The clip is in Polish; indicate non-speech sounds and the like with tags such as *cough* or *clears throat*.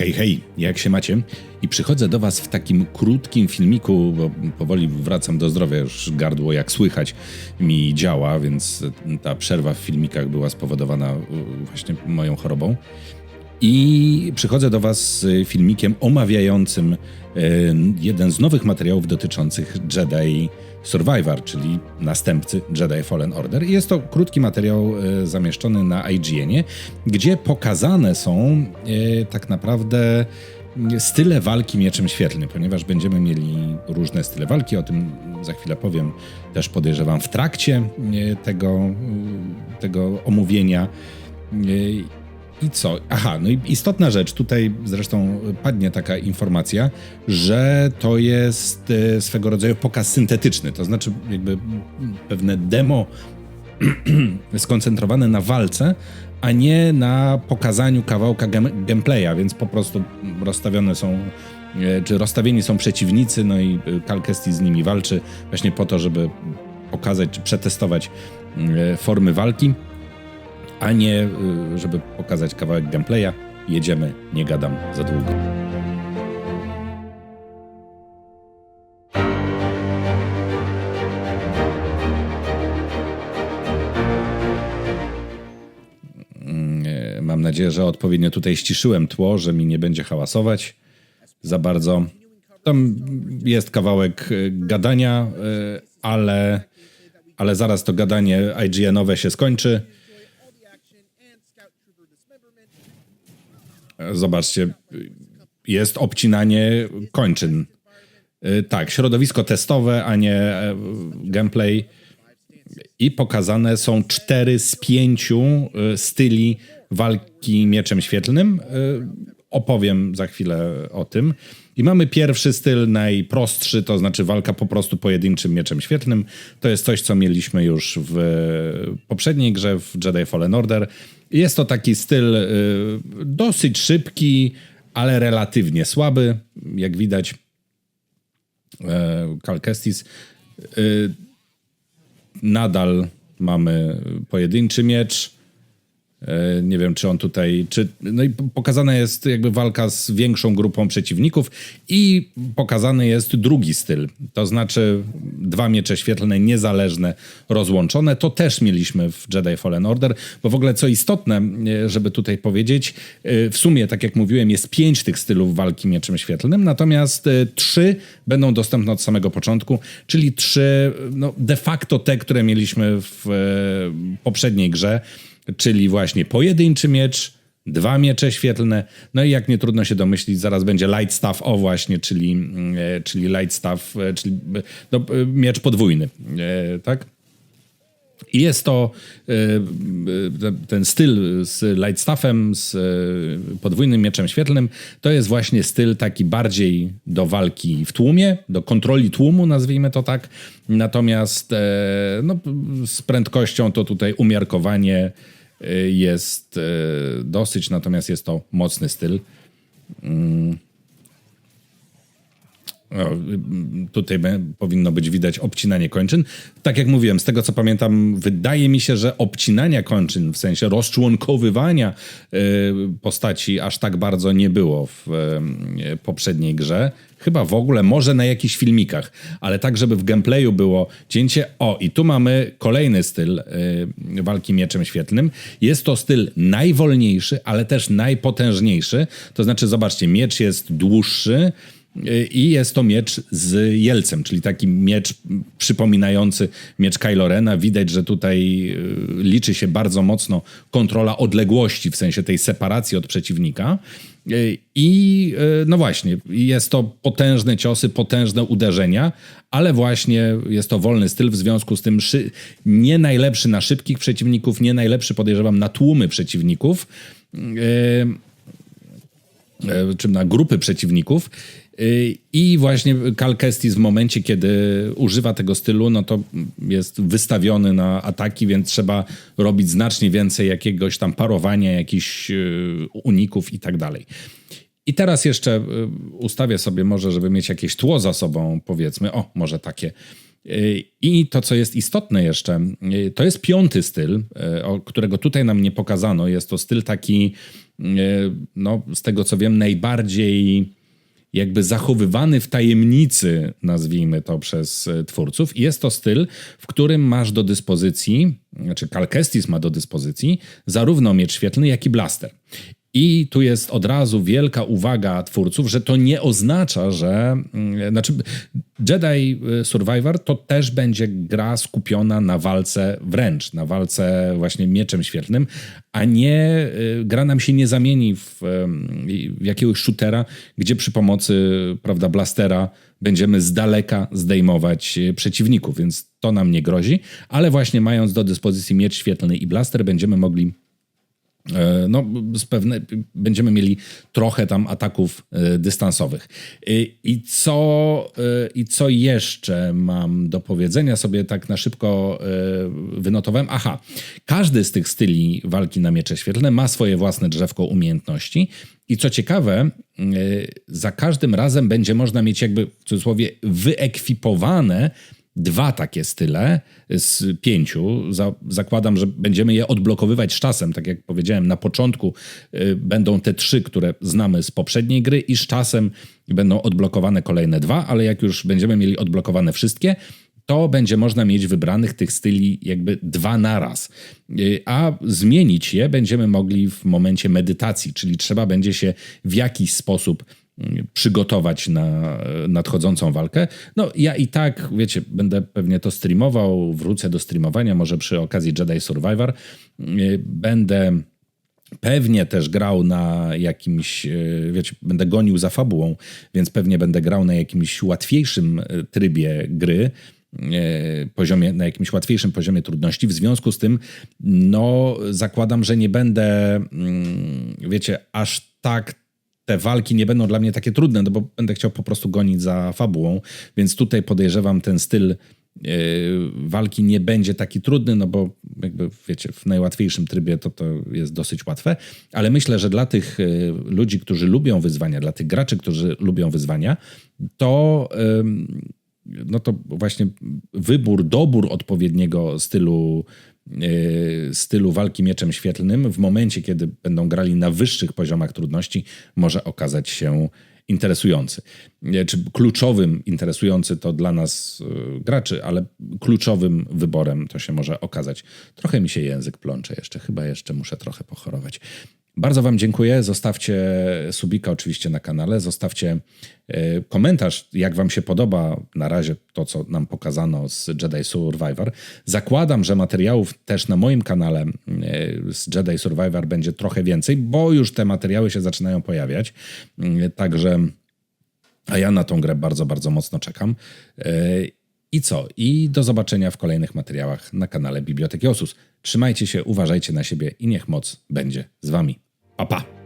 Hej, hej, jak się macie? I przychodzę do Was w takim krótkim filmiku, bo powoli wracam do zdrowia, już gardło jak słychać mi działa, więc ta przerwa w filmikach była spowodowana y, właśnie moją chorobą. I przychodzę do Was z filmikiem omawiającym y, jeden z nowych materiałów dotyczących Jedi Survivor, czyli następcy Jedi Fallen Order. I jest to krótki materiał y, zamieszczony na IGN-ie, gdzie pokazane są y, tak naprawdę style walki mieczem świetlnym, ponieważ będziemy mieli różne style walki, o tym za chwilę powiem, też podejrzewam w trakcie y, tego, tego omówienia. I co? Aha, no i istotna rzecz, tutaj zresztą padnie taka informacja, że to jest e, swego rodzaju pokaz syntetyczny, to znaczy jakby pewne demo *clears throat* skoncentrowane na walce, a nie na pokazaniu kawałka gameplaya, więc po prostu rozstawione są, e, czy rozstawieni są przeciwnicy, no i Cal Kestis z nimi walczy właśnie po to, żeby pokazać, czy przetestować e, formy walki a nie y, żeby pokazać kawałek gameplaya. Jedziemy, nie gadam za długo. Mm, e, Mam nadzieję, że odpowiednio tutaj ściszyłem tło, że mi nie będzie hałasować za bardzo. Tam jest kawałek y, gadania, y, ale, ale zaraz to gadanie IGN-owe się skończy. Zobaczcie, jest obcinanie kończyn. Y, Tak, środowisko testowe, a nie e, gameplay. I pokazane są cztery z pięciu y, styli walki mieczem świetlnym. Y, Opowiem za chwilę o tym. I mamy pierwszy styl, najprostszy, to znaczy walka po prostu pojedynczym mieczem świetlnym. To jest coś, co mieliśmy już w poprzedniej grze, w Jedi Fallen Order. Jest to taki styl y, dosyć szybki, ale relatywnie słaby. Jak widać, e, Cal Kestis. Y, nadal mamy pojedynczy miecz. E, Nie wiem, czy on tutaj. Czy, no i pokazana jest jakby walka z większą grupą przeciwników, i pokazany jest drugi styl. To znaczy dwa miecze świetlne, niezależne, rozłączone. To też mieliśmy w Jedi Fallen Order, bo w ogóle co istotne, e, żeby tutaj powiedzieć, e, w sumie, tak jak mówiłem, jest pięć tych stylów walki mieczem świetlnym, natomiast trzy będą dostępne od samego początku, czyli trzy, no de facto te, które mieliśmy w poprzedniej grze czyli właśnie pojedynczy miecz, dwa miecze świetlne, no i jak nie trudno się domyślić, zaraz będzie light staff, o właśnie, czyli, mm, e, czyli light staff, e, czyli e, no, miecz podwójny, tak? I jest to ten styl z lightstaffem, z podwójnym mieczem świetlnym, to jest właśnie styl taki bardziej do walki w tłumie, do kontroli tłumu, nazwijmy to tak. Natomiast no, z prędkością to tutaj umiarkowanie jest e, dosyć, natomiast jest to mocny styl. Tutaj powinno być widać obcinanie kończyn. Tak jak mówiłem, z tego co pamiętam, wydaje mi się, że obcinania kończyn, w sensie rozczłonkowywania y, postaci aż tak bardzo nie było w y, poprzedniej grze. Chyba w ogóle, może na jakichś filmikach, ale tak, żeby w gameplayu było cięcie. O, i tu mamy kolejny styl y, walki mieczem świetlnym. Jest to styl najwolniejszy, ale też najpotężniejszy. To znaczy, zobaczcie, miecz jest dłuższy, i jest to miecz z jelcem, czyli taki miecz przypominający miecz Kylo Rena. Widać, że tutaj y, liczy się bardzo mocno kontrola odległości, w sensie tej separacji od przeciwnika. Y, I y, no właśnie, jest to potężne ciosy, potężne uderzenia, ale właśnie jest to wolny styl, w związku z tym szy- nie najlepszy na szybkich przeciwników, nie najlepszy podejrzewam na tłumy przeciwników. E, czy na grupy przeciwników. Y, I właśnie Cal Kestis w momencie, kiedy używa tego stylu, no to jest wystawiony na ataki, więc trzeba robić znacznie więcej jakiegoś tam parowania, jakichś y, uników i tak dalej. I teraz jeszcze ustawię sobie może, żeby mieć jakieś tło za sobą, powiedzmy, o, może takie. I to, co jest istotne jeszcze, to jest piąty styl, o którego tutaj nam nie pokazano. Jest to styl taki, no, z tego co wiem, najbardziej jakby zachowywany w tajemnicy, nazwijmy to przez twórców. I jest to styl, w którym masz do dyspozycji, znaczy Kalkestis ma do dyspozycji zarówno miecz świetlny, jak i blaster. I tu jest od razu wielka uwaga twórców, że to nie oznacza, że. Mm, znaczy, Jedi Survivor to też będzie gra skupiona na walce wręcz, na walce właśnie mieczem świetlnym, a nie y, gra nam się nie zamieni w, w jakiegoś shootera, gdzie przy pomocy prawda, blastera będziemy z daleka zdejmować y, przeciwników, więc to nam nie grozi, ale właśnie mając do dyspozycji miecz świetlny i blaster, będziemy mogli no, z pewne, będziemy mieli trochę tam ataków e, dystansowych. I co, e, I co jeszcze mam do powiedzenia sobie tak na szybko wynotowałem? Aha, każdy z tych styli walki na miecze świetlne ma swoje własne drzewko umiejętności i co ciekawe, za każdym razem będzie można mieć jakby w cudzysłowie wyekwipowane dwa takie style z pięciu. zakładam, że będziemy je odblokowywać z czasem. Tak jak powiedziałem, na początku y, będą te trzy, które znamy z poprzedniej gry, i z czasem będą odblokowane kolejne dwa, ale jak już będziemy mieli odblokowane wszystkie, to będzie można mieć wybranych tych styli jakby dwa naraz. Y, a zmienić je będziemy mogli w momencie medytacji, czyli trzeba będzie się w jakiś sposób przygotować na nadchodzącą walkę. No ja i tak, wiecie, będę pewnie to streamował, wrócę do streamowania, może przy okazji Jedi Survivor. Będę pewnie też grał na jakimś, wiecie, będę gonił za fabułą, więc pewnie będę grał na jakimś łatwiejszym trybie gry, poziomie, na jakimś łatwiejszym poziomie trudności. W związku z tym, no, zakładam, że nie będę, mm, wiecie, aż tak te walki nie będą dla mnie takie trudne, no bo będę chciał po prostu gonić za fabułą, więc tutaj podejrzewam ten styl yy, walki nie będzie taki trudny, no bo jakby wiecie, w najłatwiejszym trybie to, to jest dosyć łatwe, ale myślę, że dla tych yy, ludzi, którzy lubią wyzwania, dla tych graczy, którzy lubią wyzwania, to no to właśnie wybór, dobór odpowiedniego stylu stylu walki mieczem świetlnym w momencie, kiedy będą grali na wyższych poziomach trudności, może okazać się interesujący. Y, czy kluczowym, interesujący to dla nas y, graczy, ale kluczowym wyborem to się może okazać. Trochę mi się język plącze jeszcze, chyba jeszcze muszę trochę pochorować. Bardzo Wam dziękuję. Zostawcie subika oczywiście na kanale, zostawcie e, komentarz, jak Wam się podoba na razie to, co nam pokazano z Jedi Survivor. Zakładam, że materiałów też na moim kanale e, z Jedi Survivor będzie trochę więcej, bo już te materiały się zaczynają pojawiać. E, także, a ja na tą grę bardzo, bardzo mocno czekam. I co? I do zobaczenia w kolejnych materiałach na kanale Biblioteki Osus. Trzymajcie się, uważajcie na siebie i niech moc będzie z Wami. Pa, pa.